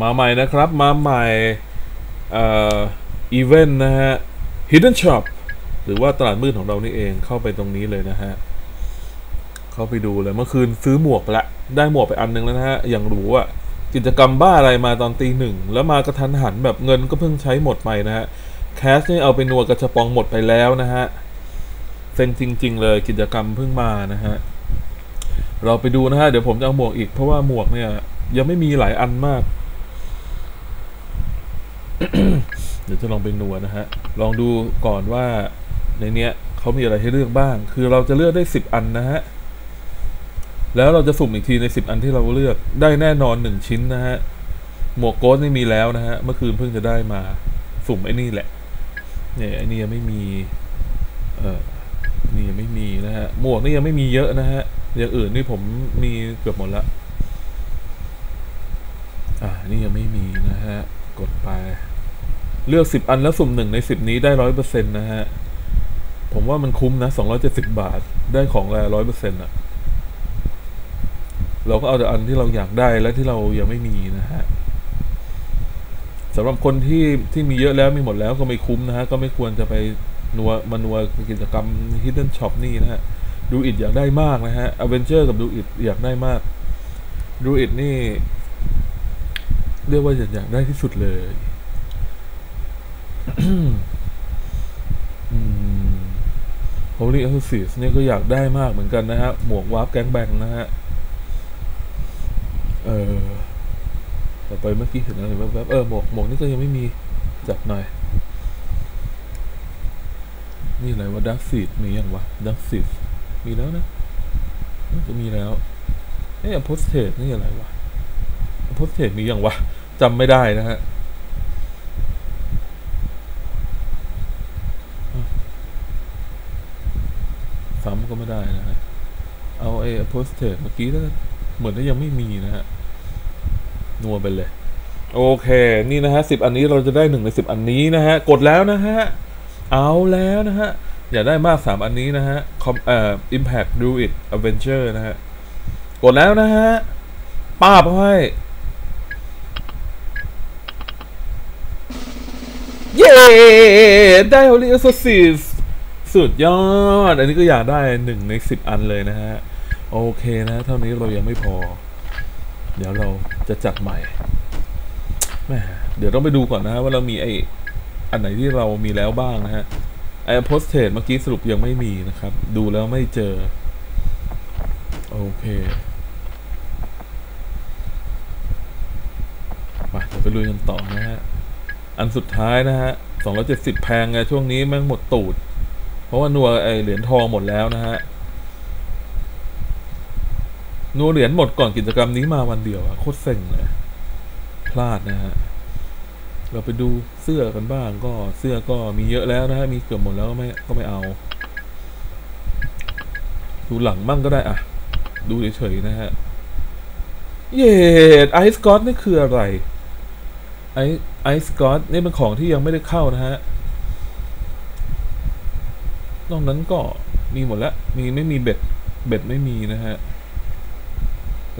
มาใหม่นะครับ มาใหม่อ่ออีเวนต์นะฮะ Hidden Shop หรือว่าตลาดมืดของเรานี่เองเข้าไปตรงนี้เลยนะฮะ เข้าไปดูเลยเมื่อคืนซื้อหมวกไปละได้หมวกไปอันหนึงแล้วนะฮะ อย่างหรูอะกิจกรรมบ้าอะไรมาตอนตีหนึ่ง แล้วมากระทันหันแบบเงินก็เพิ่งใช้หมดไปนะฮะ แคสนี่เอาไปนัวกระชบปองหมดไปแล้วนะฮะเซ็งจริง ๆ เลยกิจกรรมเพิ่งมานะฮะ เราไปดูนะฮะ เดี๋ยวผมจะเอาหมวกอีกเพราะว่าหมวกเนี่ย ยังไม่มีหลายอันมาก เดี๋ยวจะลองไปนัวนะฮะ ลองดูก่อนว่าในเนี้ยเขามีอะไรให้เลือกบ้าง คือเราจะเลือกได้สิบอันนะฮะ แล้วเราจะสุ่มอีกทีในสิบอันที่เราเลือกได้แน่นอนหนึ่งชิ้นนะฮะ หมวกโกสนี่มีแล้วนะฮะ เมื่อคืนเพิ่งจะได้มาสุ่มไอ้นี่แหละ เนี่ยไอ้นี่ยังไม่มี เออนี่ยังไม่มีนะฮะ หมวกนี่ยังไม่มีเยอะนะฮะ อย่างอื่นนี่ผมมีเกือบหมดละ อ่า นี่ยังไม่มีนะฮะ กดไป เลือกสิบอันแล้วสุ่มหนึ่งในสิบนี้ได้ร้อยเปอร์เซ็นต์นะฮะ ผมว่ามันคุ้มนะสองร้อยเจ็ดสิบาทได้ของแรร้อยเปอร์เซ็นต์อะ เราก็เอาแต่อันที่เราอยากได้และที่เรายังไม่มีนะฮะสำหรับคนที่ที่มีเยอะแล้วมีหมดแล้วก็ไม่คุ้มนะฮะ ก็ไม่ควรจะไปนัวมานัวกิจกรรม Hidden Shop นี่นะฮะดูอิดอยากได้มากนะฮะอเวนเจอร์กับดูอิดอยากได้มากดูอิดนี่ เรียกว่าอยากได้ที่สุดเลย โฮลี่แอสซิสเนี่ยก็อยากได้มากเหมือนกันนะฮะ หมวกวาร์ปแก๊งแบงนะฮะ เออต่อไปเมื่อกี้เห็นอะไรแวบๆเออหมวกหมวกนี่ก็ยังไม่มีจัดหน่อย นี่อะไรวะดักซีดมียังวะดักซีดมีแล้วนะน่าจะมีแล้วเอ๊ะโพสเทสนี่อะไรวะโพสเทสมียังวะจำไม่ได้นะฮะ ซ้ำก็ไม่ได้นะฮะเอาไอ้โพสเทสเมื่อกี้แล้วเหมือนว่ยังไม่มีนะฮะนัวไปเลย โอเค นี่นะฮะสิบอันนี้เราจะได้หนึ่งในสิบอันนี้นะฮะ กดแล้วนะฮะ เอาแล้วนะฮะ อย่าได้มากสามอันนี้นะฮะคอมเอ่อ impact do it adventure นะฮะ กดแล้วนะฮะป้าบให้เย้ ได้ Holy Exorcist สุ สุดยอด อันนี้ก็อยากได้หนึ่งในสิบอันเลยนะฮะ โอเคนะ เท่านี้เรายังไม่พอ เดี๋ยวเราจะจัดใหม่แมเดี๋ยวต้องไปดูก่อนนะฮะว่าเรามีไออันไหนที่เรามีแล้วบ้างนะฮะไอโพสเทสเมื่อกี้สรุปยังไม่มีนะครับ ดูแล้วไม่เจอ โอเคไปเดี๋ยวไปลุยกันต่อนะฮะ อันสุดท้ายนะฮะสองร้อยเจ็ดสิบแพงไงช่วงนี้แม่งหมดตูด ราะว่านัวไอเหรียญทองหมดแล้วนะฮะนัวเหรียญหมดก่อนกิจกรรมนี้มาวันเดียวอะโคตรเซ็งเลยพลาดนะฮะเราไปดูเสื้อกันบ้างก็เสื้อก็มีเยอะแล้วนะฮะมีเกือบหมดแล้วก็ไม่ก็ไม่เอา ดูหลังมั่งก็ได้อะดูเฉยๆนะฮะเยดไอซ์กอตนี่คืออะไรไอไอซ์กอตนี่เป็นของที่ยังไม่ได้เข้านะฮะ นอกนั้นก็มีหมดแล้ว มีไม่มีเบ็ด เบ็ดไม่มีนะฮะ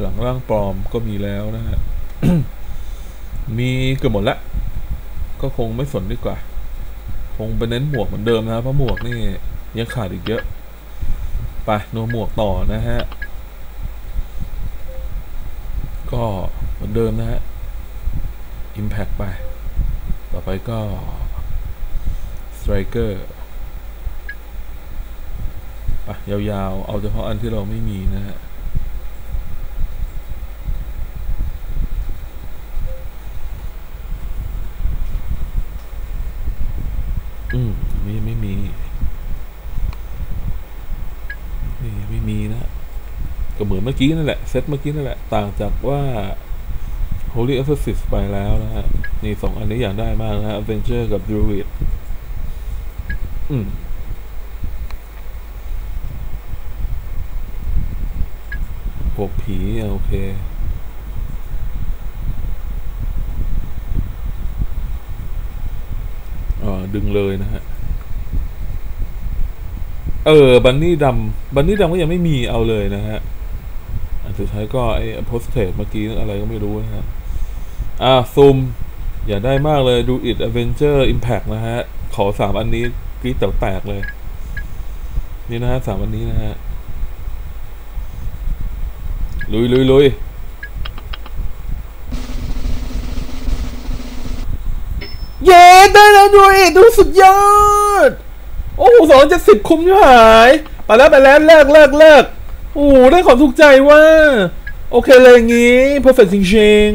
หลังร่างปลอมก็มีแล้วนะฮะ มีเกือบหมดละ ก็คงไม่สนดีกว่า คงไปเน้นหมวกเหมือนเดิมนะเพราะหมวกนี่ยังขาดอีกเยอะ ไปนัวหมวกต่อนะฮะ ก็เหมือนเดิมนะฮะ Impact ไป ต่อไปก็ Striker ไปยาวๆ เอาเฉพาะอันที่เราไม่มีนะฮะอืมมีไม่มีนี่ไม่มีนะ ก็เหมือนเมื่อกี้นั่นแหละ เซตเมื่อกี้นั่นแหละ ต่างจากว่า Holy Exorcist ไปแล้วนะฮะ นี่สองอันนี้อยากได้มากนะฮะ Adventure กับ Druid อืม พวกผีโอเคอ่าดึงเลยนะฮะ เออ บันนี่ดำบันนี่ดำก็ยังไม่มีเอาเลยนะฮะ อันสุดท้ายก็ไอ้โพสเทสเมื่อกี้อะไรก็ไม่รู้นะฮะ อ่าซูม อย่าได้มากเลยดู It Adventure Impact นะฮะ ขอสามอันนี้กรี๊ดแตกๆเลย นี่นะฮะสามอันนี้นะฮะ ลุยลุยลุยเย้ได้แล้วด้วยดูสุดยอด โอ้โหสองเจ็ดสิบคุ้มที่หาย ไปแล้วไปแล้วเลิกเลิกเลิกโอ้ได้ของถูกใจว่า โอเคเลยอย่างงี้ perfect จริง